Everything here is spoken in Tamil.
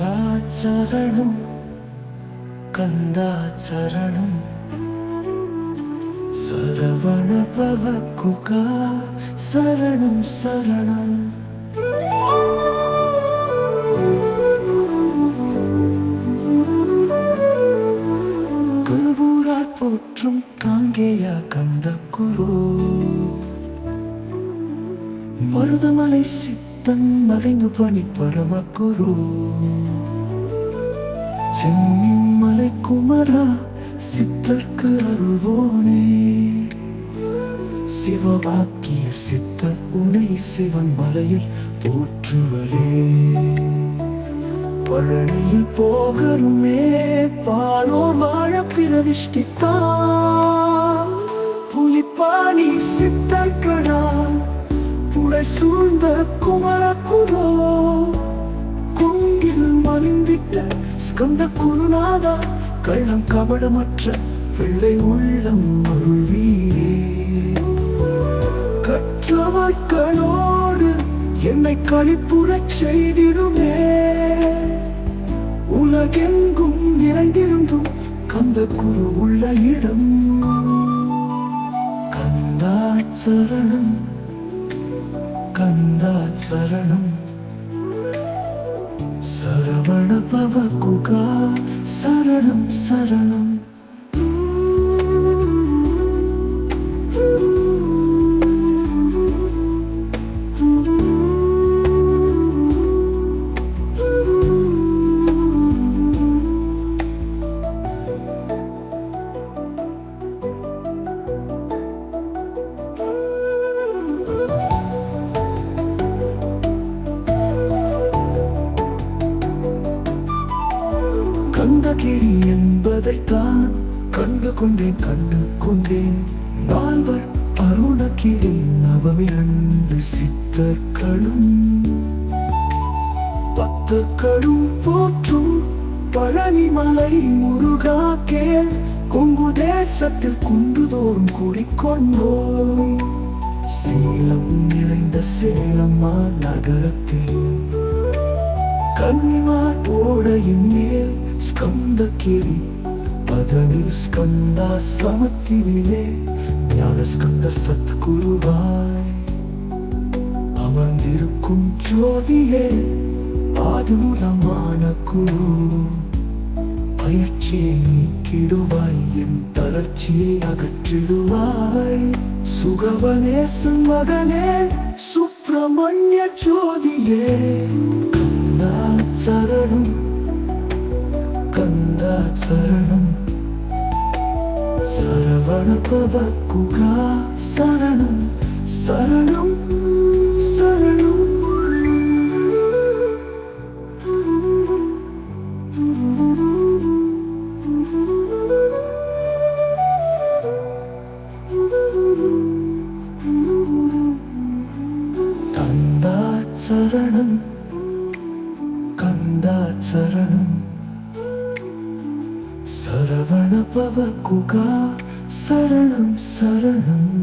കന്ദാചരണം കന്ദാചരണം സരവണ പവക്കുക ശരണം ശരണം குருவூரார் போற்றும் காங்கேயா கந்த குரு மருதமலை சித்தன் மறைந்து பணி பரம குரு சென்னின் மலை குமரா சித்தர்க்கு அருள்வோனே. சிவவாக்கியர் சித்தர் உனை சிவன் மலையில் போற்றுவரே பழனியில் போகருமே பாலோர் வாழ பிரதிஷ்டித்தான் புடை சூழ்ந்த குமரகுரோ கொங்கில் மலிந்திட்ட ஸ்கந்த குருநாதா கள்ளம் கபடமற்ற வெள்ளை உள்ளம் அருள்வீரே. கற்றவர்களோடு என்னை களிப்புறச் செய்திடுமே. உலகெங்கும் நிறைந்திருந்தும் கந்த குரு உள்ள இடம். கந்தாச்சரணம் கந்தாச்சரணம். சரவண பவ குகா சரணம் சரணம். கந்தகிரி என்பதைத்தான் கண்டு கொண்டேன் கண்டு கொண்டேன். நால்வர் அருணகிரி நவமிரண்டு சித்தர்களும் பக்தர்களும் போற்றும் பழனிமலை முருகா கேள். கொங்கு தேசத்தில் குன்றுதோறும் கூடிக்கொண்டோம் சீலம் நிறைந்த சேலம்மா நகரத்தில் கன்னிமார் ஓடையின் மேல் ஸ்கந்தகிரி அதனில் ஸ்கந்தாஸ்ரமத்திலே ஞான ஸ்கந்த சத்குருவாய் அமர்ந்திருக்கும் ஜோதியே பாதுலமான குரு பயிற்சியை நீக்கிடுவாய் என் தளர்ச்சியை அகற்றிடுவாய் சுகவனே மகனே சுப்பிரமணிய ஜோதியே கந்தாச்சரணம் சரவண பவ குகா சரணம் சரணம் சரணம் கந்தாச்சரணம் கந்தாச்சரணம் சரவண பவ குகா சரணம் சரணம்.